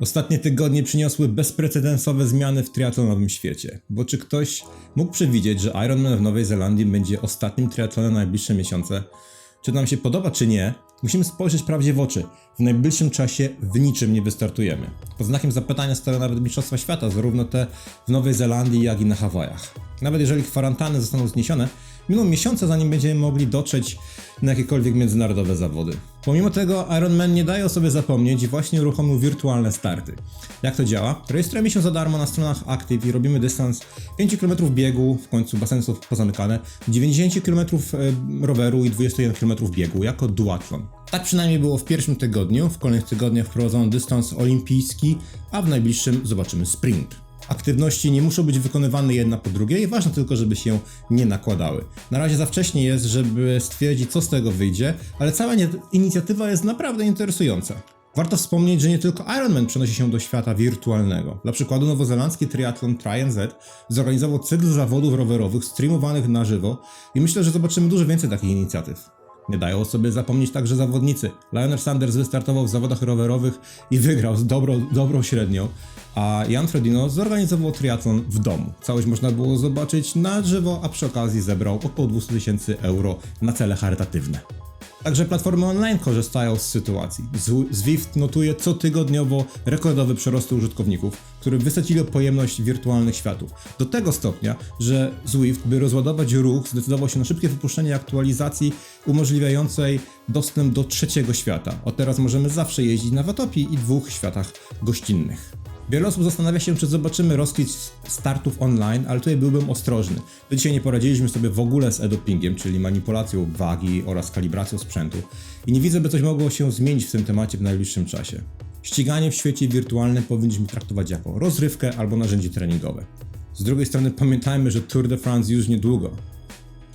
Ostatnie tygodnie przyniosły bezprecedensowe zmiany w triatlonowym świecie. Bo czy ktoś mógł przewidzieć, że Ironman w Nowej Zelandii będzie ostatnim triatlonem na najbliższe miesiące? Czy nam się podoba, czy nie, musimy spojrzeć prawdzie w oczy. W najbliższym czasie w niczym nie wystartujemy. Pod znakiem zapytania stoją nawet Mistrzostwa Świata, zarówno te w Nowej Zelandii, jak i na Hawajach. Nawet jeżeli kwarantanny zostaną zniesione, miną miesiące, zanim będziemy mogli dotrzeć na jakiekolwiek międzynarodowe zawody. Pomimo tego Ironman nie daje o sobie zapomnieć i właśnie uruchomił wirtualne starty. Jak to działa? Rejestrujemy się za darmo na stronach Active i robimy dystans 5 km biegu, w końcu baseny są pozamykane, 90 km roweru i 21 km biegu jako duatlon. Tak przynajmniej było w pierwszym tygodniu, w kolejnych tygodniach wprowadzono dystans olimpijski, a w najbliższym zobaczymy sprint. Aktywności nie muszą być wykonywane jedna po drugiej, ważne tylko, żeby się nie nakładały. Na razie za wcześnie jest, żeby stwierdzić, co z tego wyjdzie, ale cała inicjatywa jest naprawdę interesująca. Warto wspomnieć, że nie tylko Ironman przenosi się do świata wirtualnego. Dla przykładu nowozelandzki triathlon TryNZ zorganizował cykl zawodów rowerowych streamowanych na żywo i myślę, że zobaczymy dużo więcej takich inicjatyw. Nie dają o sobie zapomnieć także zawodnicy. Lionel Sanders wystartował w zawodach rowerowych i wygrał z dobrą, dobrą średnią, a Jan Frodino zorganizował triatlon w domu. Całość można było zobaczyć na żywo, a przy okazji zebrał około 200 tysięcy euro na cele charytatywne. Także platformy online korzystają z sytuacji. Zwift notuje cotygodniowo rekordowe przyrosty użytkowników, którzy wysadzili pojemność wirtualnych światów. Do tego stopnia, że Zwift, by rozładować ruch, zdecydował się na szybkie wypuszczenie aktualizacji umożliwiającej dostęp do trzeciego świata. Od teraz możemy zawsze jeździć na Watopii i dwóch światach gościnnych. Wiele osób zastanawia się, czy zobaczymy rozkwit startów online, ale tutaj byłbym ostrożny. Do dzisiaj nie poradziliśmy sobie w ogóle z edopingiem, czyli manipulacją wagi oraz kalibracją sprzętu i nie widzę, by coś mogło się zmienić w tym temacie w najbliższym czasie. Ściganie w świecie wirtualnym powinniśmy traktować jako rozrywkę albo narzędzie treningowe. Z drugiej strony pamiętajmy, że Tour de France już niedługo.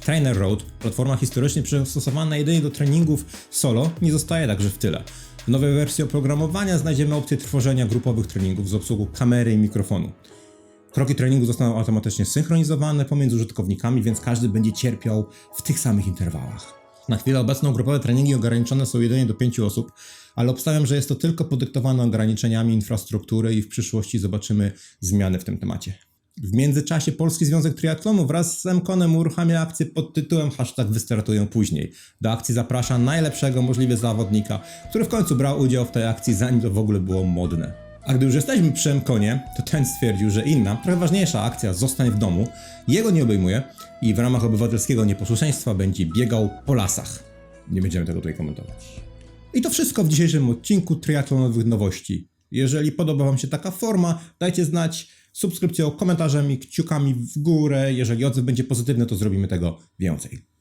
Trainer Road, platforma historycznie przystosowana jedynie do treningów solo, nie zostaje także w tyle. W nowej wersji oprogramowania znajdziemy opcję tworzenia grupowych treningów z obsługą kamery i mikrofonu. Kroki treningu zostaną automatycznie synchronizowane pomiędzy użytkownikami, więc każdy będzie cierpiał w tych samych interwałach. Na chwilę obecną grupowe treningi ograniczone są jedynie do 5 osób, ale obstawiam, że jest to tylko podyktowane ograniczeniami infrastruktury i w przyszłości zobaczymy zmiany w tym temacie. W międzyczasie Polski Związek Triatlonu wraz z MKON-em uruchamia akcję pod tytułem hashtag wystartują później. Do akcji zaprasza najlepszego możliwie zawodnika, który w końcu brał udział w tej akcji zanim to w ogóle było modne. A gdy już jesteśmy przy MKONie, to ten stwierdził, że inna, trochę ważniejsza akcja Zostań w domu jego nie obejmuje i w ramach obywatelskiego nieposłuszeństwa będzie biegał po lasach. Nie będziemy tego tutaj komentować. I to wszystko w dzisiejszym odcinku triatlonowych nowości. Jeżeli podoba Wam się taka forma, dajcie znać subskrypcją, komentarzem i kciukami w górę. Jeżeli odzew będzie pozytywny, to zrobimy tego więcej.